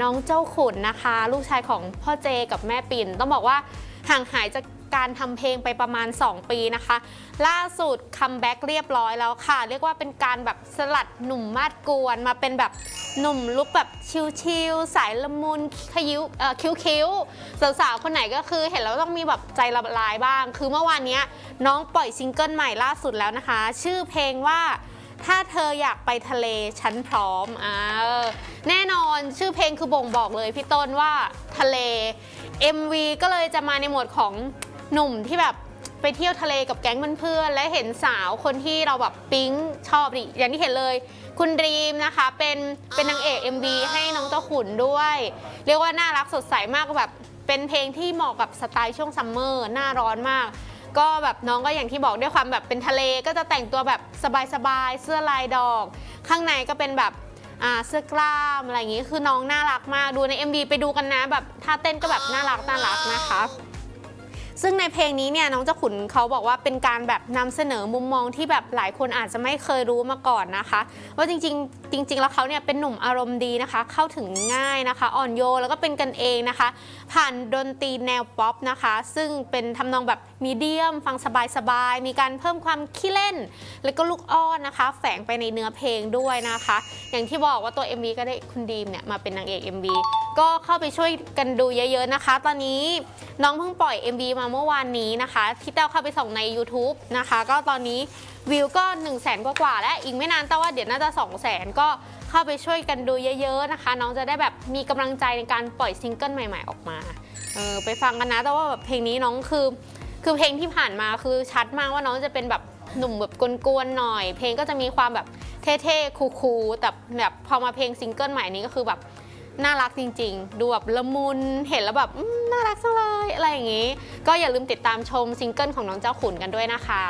น้องเจ้าขุนนะคะ ลูกชายของพ่อเจกับแม่ปิ่น ต้องบอกว่าห่างหายจากการทำเพลงไปประมาณ 2 ปีนะคะ ล่าสุดคัมแบ็กเรียบร้อยแล้วค่ะ เรียกว่าเป็นการแบบสลัดหนุ่มมาดกวนมาเป็นแบบหนุ่มลุกแบบชิลๆสายละมุนขยิ้วเอ่อคิ้วๆสาวๆคนไหนก็คือเห็นแล้วต้องมีแบบใจละลายบ้าง คือเมื่อวานนี้น้องปล่อยซิงเกิลใหม่ล่าสุดแล้วนะคะ ชื่อเพลงว่า ถ้าเธออยากไปทะเลฉันพร้อมอ่าแน่นอนชื่อเพลงคือบ่งบอกเลยพี่ต้นว่าทะเล MV ก็เลยจะมาในโหมดของหนุ่มที่แบบไปเที่ยวทะเลกับแก๊งเพื่อนๆและเห็นสาวคนที่เราแบบปิ๊งชอบดิอย่างที่เห็นเลย คุณดรีมนะคะเป็นเป็นนางเอก MV ให้น้องเจ้าขุนด้วย เรียกว่าน่ารักสดใสมากแบบเป็นเพลงที่เหมาะกับสไตล์ช่วงซัมเมอร์หน้าร้อนมาก ก็แบบน้องก็อย่างที่บอกด้วยความแบบเป็นทะเลก็จะแต่งตัวแบบสบายๆเสื้อลายดอก ข้างในก็เป็นแบบเสื้อกล้ามอะไรอย่างงี้คือน้องน่ารักมากดูใน MV ไปดูกันนะแบบท่าเต้นก็แบบน่ารักน่ารักนะคะ ซึ่งในเพลงนี้เนี่ยน้องเจ้าขุนเขาบอกว่าเป็นการแบบนำเสนอมุมมองที่แบบหลายคนอาจจะไม่เคยรู้มาก่อนนะคะ ว่าจริงๆ จริง ๆ แล้วเขาเนี่ยเป็นหนุ่มอารมณ์ดีนะคะ เข้าถึงง่ายนะคะ อ่อนโยนแล้วก็เป็นกันเองนะคะ ผ่านดนตรีแนวป๊อปนะคะ ซึ่งเป็นทำนองแบบมีเดียม ฟังสบายๆมีการเพิ่มความขี้เล่น แล้วก็ลูกอ้อนนะคะ แฝงไปในเนื้อเพลงด้วยนะคะ อย่างที่บอกว่าตัว MV ก็ได้คุณดีมเนี่ยมาเป็นนางเอก MV ก็เข้าไปช่วยกันดูเยอะๆนะคะ ตอนนี้น้องเพิ่งปล่อย MV มาเมื่อวานนี้นะคะที่เต้าเข้าไปส่องใน YouTube นะคะ ก็ตอนนี้วิวก็ 1 0 0 0 0แสนกว่าๆและอีกไม่นานแต่ว่าเดี๋ยวน่าจะ 2 0 0 0 0 0ก็เข้าไปช่วยกันดูเยอะๆนะคะ น้องจะได้แบบมีกำลังใจในการปล่อยซิงเกิลใหม่ ๆ ออกมาเออไปฟังกันนะแต่ว่าแบบเพลงนี้น้องคือคือเพลงที่ผ่านมาคือชัดมากว่าน้องจะเป็นแบบหนุ่มแบบกวนๆหน่อย เพลงก็จะมีความแบบเท่ๆคูลๆแต่แบบพอมาเพลงซิงเกิลใหม่นี้ก็คือแบบ น่ารักจริง ๆ ดูแบบละมุนเห็นแล้วแบบน่ารักจังเลยอะไรอย่างนี้ ก็อย่าลืมติดตามชมซิงเกิลของน้องเจ้าขุนกันด้วยนะคะ